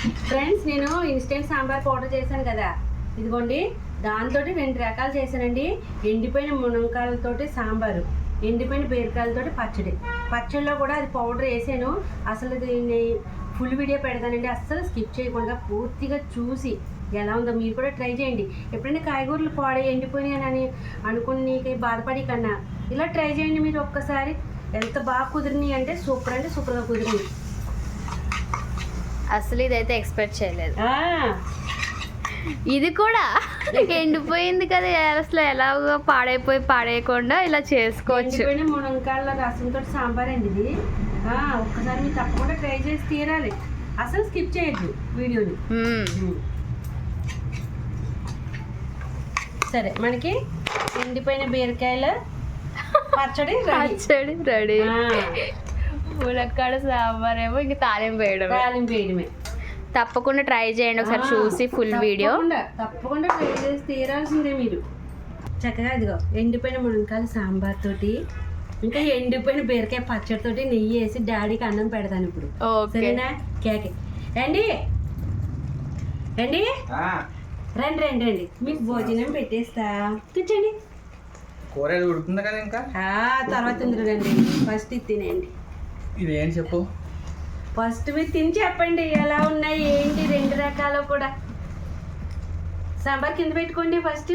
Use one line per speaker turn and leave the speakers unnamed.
Friends నేను instant sambar powder చేశాను కదా. ఇదిగోండి దాంతో రెండు రకాలు చేశానండి. ఎండిపోయిన మునక్కాయలతోటి సాంబారు ఎండిపోయిన బీరకాయలతోటి పచ్చడి. పచ్చడిలో కూడా అది పౌడర్ వేసాను. అసలు దీన్ని ఫుల్ వీడియో పెడతానండి. అస్సలు స్కిప్ చేయకుండా పూర్తిగా చూసి ఎలా ఉందో మీరు కూడా ట్రై చేయండి. ఎప్పుడైనా కాయగూరలు పాడే ఎండిపోయినాయని అనుకుని నీకు బాధపడి కన్నా ఇలా ట్రై చేయండి మీరు ఒక్కసారి. ఎంత బాగా కుదిరినాయి అంటే సూపర్ అంటే సూపర్గా కుదిరింది.
అసలు ఇదైతే ఎక్స్పెక్ట్ చేయలేదు. ఇది కూడా ఎండిపోయింది కదా అసలు ఎలాగో పాడైపోయి పాడేయకుండా ఇలా చేసుకోవచ్చు.
మునక్కాయల రసంతో సాంబార్ అండి ఇది. ఒక్కసారి మీరు తప్పకుండా ట్రై చేసి తీరాలి. అసలు స్కిప్ చేయొద్దు వీడియోని. సరే మనకి ఎండిపోయిన బీరకాయలు పచ్చడి
పచ్చడి రెడీ.
ఆ,
ములక్కాడ సాంబార్ ఏమో ఇంక తాలింపు వేయడం
తాలింపు వేయడమే.
తప్పకుండా ట్రై చేయండి ఒకసారి చూసి ఫుల్ వీడియో.
తప్పకుండా తప్పకుండా ట్రై చేసి తీరాల్సిందే మీరు. చక్కగా ఇదిగో ఎండిపోయిన మునక్కాయల సాంబార్ తోటి ఇంకా ఎండిపోయిన బీరకాయ పచ్చడి తోటి నెయ్యి వేసి డాడీకి అన్నం పెడతాను ఇప్పుడు.
ఓకే.
సరేనా? కేకే. రండి. రండి. రండి రండి రండి. మీకు భోజనం పెట్టేస్తా. కూర్చోండి.
కూర ఉడుకుంది కదా ఇంకా?
ఆ, తర్వాత ఉంది రండి ఫస్ట్ తినేయండి.
ఇదేం చెప్పు?
ఫస్ట్ మీరు తిని చెప్పండి ఎలా ఉన్నాయి ఏంటి రెండు రకాలు కూడా. సాంబార్ కింద పెట్టుకోండి ఫస్ట్.